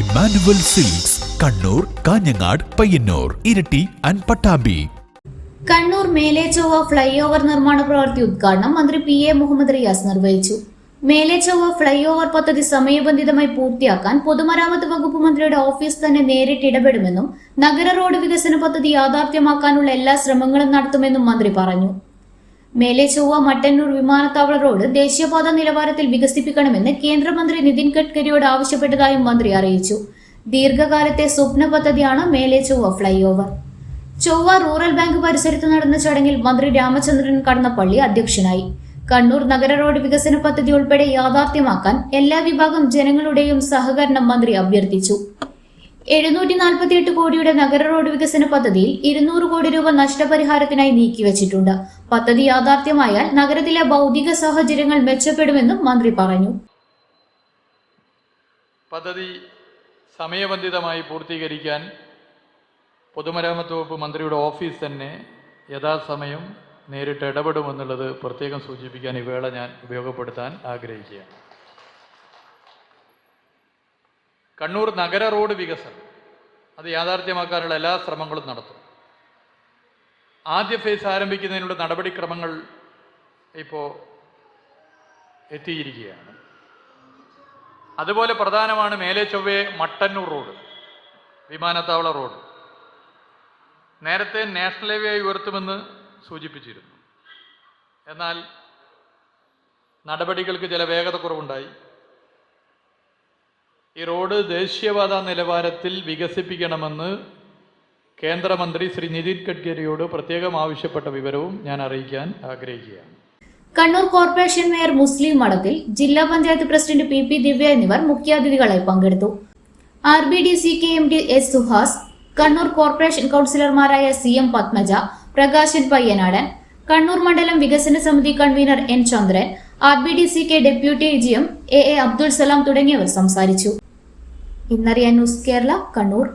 Emmanuel Silks Kannur Kanhangad Payyanur Iritty and Pattambi. Kannur Melechovva flyover നിർമ്മാണ പ്രവൃത്തി ഉദ്ഘാടനം മന്ത്രി പി എ മുഹമ്മദ് റിയാസ് നിർവഹിച്ചു. മേലേച്ചൊവ്വ ഫ്ലൈ ഓവർ പദ്ധതി സമയബന്ധിതമായി പൂർത്തിയാക്കാൻ പൊതുമരാമത്ത് വകുപ്പ് മന്ത്രിയുടെ ഓഫീസ് തന്നെ നേരിട്ട് ഇടപെടുമെന്നും നഗര റോഡ് വികസന പദ്ധതി യാഥാർത്ഥ്യമാക്കാനുള്ള എല്ലാ ശ്രമങ്ങളും നടത്തുമെന്നും മന്ത്രി പറഞ്ഞു. മേലേച്ചൊവ്വ മട്ടന്നൂർ വിമാനത്താവള റോഡ് ദേശീയപാത നിലവാരത്തിൽ വികസിപ്പിക്കണമെന്ന് കേന്ദ്രമന്ത്രി നിതിൻ ഗഡ്കരിയോട് ആവശ്യപ്പെട്ടതായും മന്ത്രി അറിയിച്ചു. ദീർഘകാലത്തെ സ്വപ്ന പദ്ധതിയാണ് Mele Chovva flyover Chovva rural bank പരിസരത്ത് നടന്ന ചടങ്ങിൽ മന്ത്രി രാമചന്ദ്രൻ കടന്നപ്പള്ളി അധ്യക്ഷനായി. കണ്ണൂർ നഗര റോഡ് വികസന പദ്ധതി ഉൾപ്പെടെ യാഥാർത്ഥ്യമാക്കാൻ എല്ലാ വിഭാഗം ജനങ്ങളുടെയും സഹകരണം മന്ത്രി അഭ്യർത്ഥിച്ചു. എഴുന്നൂറ്റി നാൽപ്പത്തിയെട്ട് കോടിയുടെ നഗര റോഡ് വികസന പദ്ധതിയിൽ ഇരുന്നൂറ് കോടി രൂപ നഷ്ടപരിഹാരത്തിനായി നീക്കിവച്ചിട്ടുണ്ട് പദ്ധതി യാഥാർത്ഥ്യമായാൽ നഗരത്തിലെ ഭൗതിക സാഹചര്യങ്ങൾ മെച്ചപ്പെടുമെന്നും മന്ത്രി പറഞ്ഞു. പദ്ധതി സമയബന്ധിതമായി പൂർത്തീകരിക്കാൻ പൊതുമരാമത്ത് വകുപ്പ് മന്ത്രിയുടെ ഓഫീസ് തന്നെ യഥാസമയം നേരിട്ട് ഇടപെടുമെന്നുള്ളത് പ്രത്യേകം സൂചിപ്പിക്കാൻ ഈ വേള ഞാൻ ഉപയോഗപ്പെടുത്താൻ ആഗ്രഹിക്കുകയാണ്. കണ്ണൂർ നഗര റോഡ് വികസനം. അത് യാഥാർത്ഥ്യമാക്കാനുള്ള എല്ലാ ശ്രമങ്ങളും നടത്തും. ആദ്യ ഫേസ് ആരംഭിക്കുന്നതിനുള്ള നടപടിക്രമങ്ങൾ ഇപ്പോൾ എത്തിയിരിക്കുകയാണ്. അതുപോലെ പ്രധാനമാണ് മേലെ ചൊവ്വേ മട്ടന്നൂർ റോഡ് വിമാനത്താവള റോഡ്. നേരത്തെ നാഷണൽ ഹൈവേ ആയി ഉയർത്തുമെന്ന് സൂചിപ്പിച്ചിരുന്നു. എന്നാൽ നടപടികൾക്ക് ചില വേഗത കുറവുണ്ടായി. ഈ റോഡ് ദേശീയപാത നിലവാരത്തിൽ വികസിപ്പിക്കണമെന്ന് കേന്ദ്രമന്ത്രി ശ്രീ നിതിൻ ഗഡ്കരിയോട് പ്രത്യേകം ആവശ്യപ്പെട്ട വിവരവും ഞാൻ അറിയിക്കാൻ ആഗ്രഹിക്കുകയാണ്. കണ്ണൂർ കോർപ്പറേഷൻ മേയർ മുസ്ലിം മഠത്തിൽ ജില്ലാ panchayat president P P Divya എന്നിവർ മുഖ്യാതിഥികളായി പങ്കെടുത്തു. R B D C K M D S Suhas Kannur corporation കൗൺസിലർമാരായ സി എം പത്മജ പ്രകാശൻ പയ്യനാടൻ കണ്ണൂർ മണ്ഡലം വികസന സമിതി convener N Chandran R B D C K deputy G M A A Abdul Salam തുടങ്ങിയവർ സംസാരിച്ചു. ഇന്നറിയാൻ ന്യൂസ് കേരള കണ്ണൂർ.